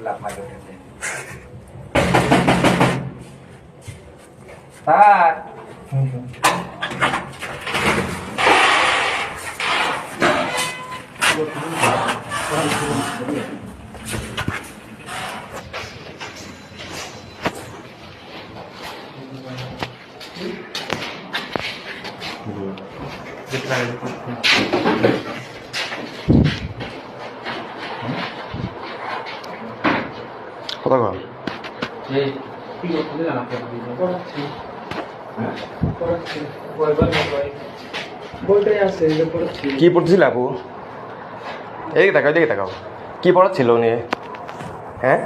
làm mày được đẹp Start. Thank you. কি পড়তেছিল আপু? এদিকে তাকাও এদিকে তাকাও। কি পড়াচ্ছিল উনি? হ্যাঁ?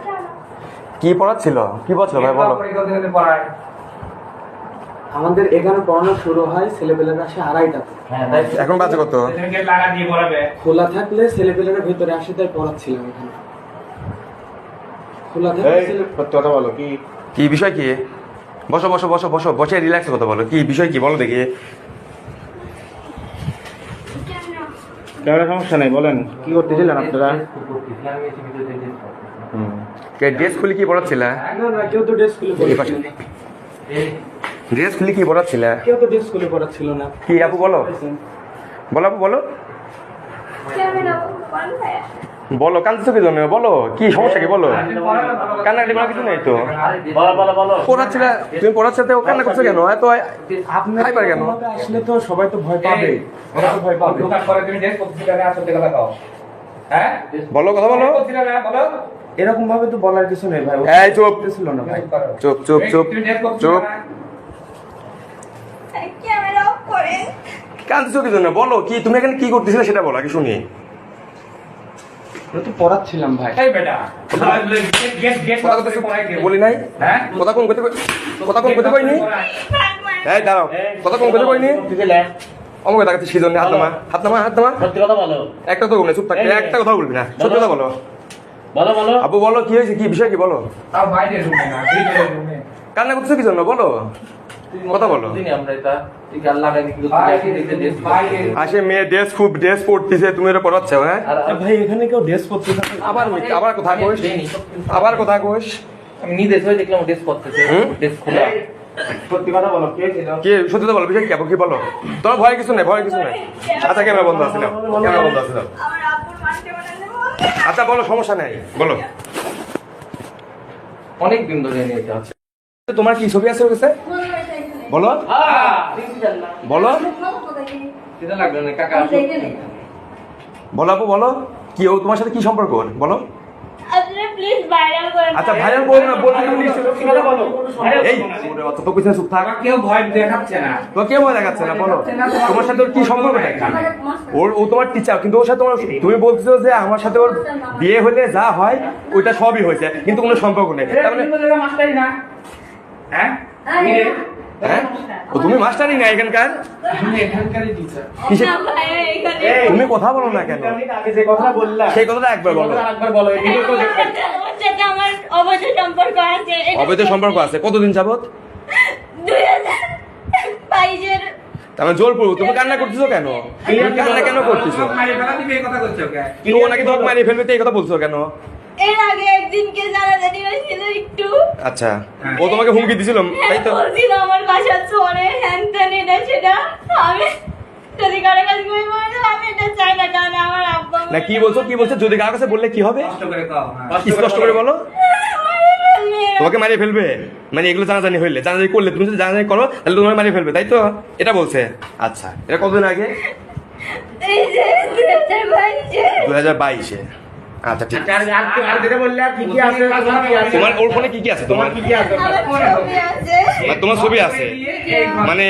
কি পড়াচ্ছিল? কি পড়াচ্ছিল? ভাই বলো। আমাদের এখানে পড়ানো শুরু হয় ছেলেপেলেরা আসে আড়াইটাতে হ্যাঁ এখন বাজে কত? তুমি লাগা দিয়ে পড়াবে। খোলা থাকলে ছেলেপেলেরা ভেতরে আসে তাই পড়াচ্ছিলাম এখানে খোলা থাকলে ছেলে- সত্যি কথা বলো কি? কি বিষয় কি? বসো বসো বসো বসো বসে রিল্যাক্সে কথা বলো কি বিষয় কি? বলো দেখি। ক্যামেরা সমস্যা নেই বলেন কি করতেছিলেন আপনারা? কে ড্রেস খুলে কি পড়াচ্ছিল? কেউ তো ড্রেস খুলে এই পাশে। ড্রেস খুলে কি পড়াচ্ছিল? কেউ তো ড্রেস খুলে পড়াচ্ছিল না। কি আপু বলো? বলো আপু বলো। বলো কান্দছো কি জন্য বলো কি সমস্যা কি বলো? কান্নাকাটি কিছু নেই তো? বলো বলো বলো। তুমি ও কান্না করছ কেন? এত কেন? আসলে তো সবাই তো ভয় পাবে। ওরা তো ভয় পাবে। হ্যাঁ? বলো কথা বলো। করছিলে না বলো। এরকম ভাবে তো বলার কিছু নেই ভাই এই চুপ। ছিল না ভাই। চুপ চুপ চুপ চুপ। ক্যামেরা অফ করেন কান্দছো কি জন্য বলো কি তুমি এখানে কি করতেছিলে সেটা বলো আগে শুনি। ওরা তো পড়াচ্ছিলাম ভাই। এই বেটা গেট গেট কথা কথা বলি নাই? হ্যাঁ? কথা কোন করতে কথা কোন করতে কইনি? এই দাঁড়াও কথা কোন করতে কইনি? অমুক দেখাচ্ছি সেই জন্য? হাত নামা হাত নামা হাত নামা। সত্যি কথা বলো। একটা তো চুপ থাকবে একটা কথা বলবি না সত্যি কথা বলো। বলো বলো। আবু বলো কি হয়েছে কি বিষয় কি বলো। তাও বাইরে রুমে না ভিতরে রুমে। কান্না করছ কি জন্য বলো। কথা বলো। আসে মেয়ে ড্রেস খুব ড্রেস পড়তেছে তুমি এটা পড়াচ্ছ হ্যাঁ? ভাই এখানে কেউ ড্রেস পরতে আবার আবার কথা কইস। আবার কথা কইস। আমি নিজে হয়ে দেখলাম ড্রেস করতেছে ড্রেস খোলা। সত্যি কথা বলো কে সত্যি বলো বিষয় কি? কি বলো? তোমার ভয় কিছু নেই ভয় কিছু নেই। আচ্ছা ক্যামেরা বন্ধ আছে ক্যামেরা বন্ধ আচ্ছা বলো সমস্যা নেই। বলো। অনেক দিন ধরে নিয়ে তোমার কি ছবি আছে ওর কাছে? বলো বলো। বলো আপু বলো। কি ও তোমার সাথে কি সম্পর্ক? ওর? বলো আপনারা প্লিজ ভাইরাল করেন আচ্ছা ভাইরাল বল। না তুমি এই ওরে অত তো কিছু চুপ থাক। কেউ ভয় দেখাচ্ছে না। তো কে ভয় দেখাচ্ছে না বলো। তোমার সাথে ওর কি সম্পর্কটা কি ওর ও তোমার টিচার কিন্তু ওর সাথে তোমার তুমি বলছো যে আমার সাথে ওর বিয়ে হলে যা হয় ওইটা সবই হয়েছে কিন্তু কোনো সম্পর্ক নেই। মানে না। হ্যাঁ? হ্যাঁ? ও তুমি মাস্টারই না এখানকার? তুমি তুমি কথা বলো না কেন? কথা সেই কথাটা একবার বলো। অবৈধ সম্পর্ক আছে। কতদিন যাবত দুই হাজার বাইশের তার মানে জোর পড়ব তুমি কান্না করতেছো কেন? তুমি কান্না কেন করতেছো? মারি ফেলা দিবে এই কথা করছ কে কিন্তু ও নাকি তোমাকে মারিয়ে ফেলবে এই কথা বলছো কেন? এর আগে একদিনকে জানাজানি আচ্ছা। ও তোমাকে হুমকি দিছিল তাই তো? বলছিল আমার বাসা চলে হ্যান ত্যান এটা সেটা। আমি যদি কারও কাছে বই বলে আমি এটা চাই না কারণ আমার আব্বা না কি বলছো কি বলছো? যদি কার কাছে বললে কি হবে? হ্যাঁ। স্পষ্ট করে বলো? মারিয়ে ফেলবে। তোমাকে মারিয়ে ফেলবে। মানে এগুলো জানাজানি হইলে জানাজানি করলে তুমি যদি জানাজানি করো তাহলে তোমাকে মারিয়ে ফেলবে তাই তো? এটা বলছে। আচ্ছা এটা কতদিন আগে? দু হাজার বাইশে। আচ্ছা ঠিক আছে। আর যেটা বললে কি কি আছে? তোমার ওর ফোনে কি কি আছে? তোমার কি কি আছে? তোমার ছবি আছে। মানে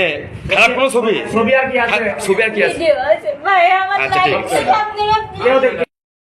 খারাপ কোনো ছবি? ছবি আর কি আছে? ছবি আর কি আছে? ভাই আমার আচ্ছা, ঠিক আছে।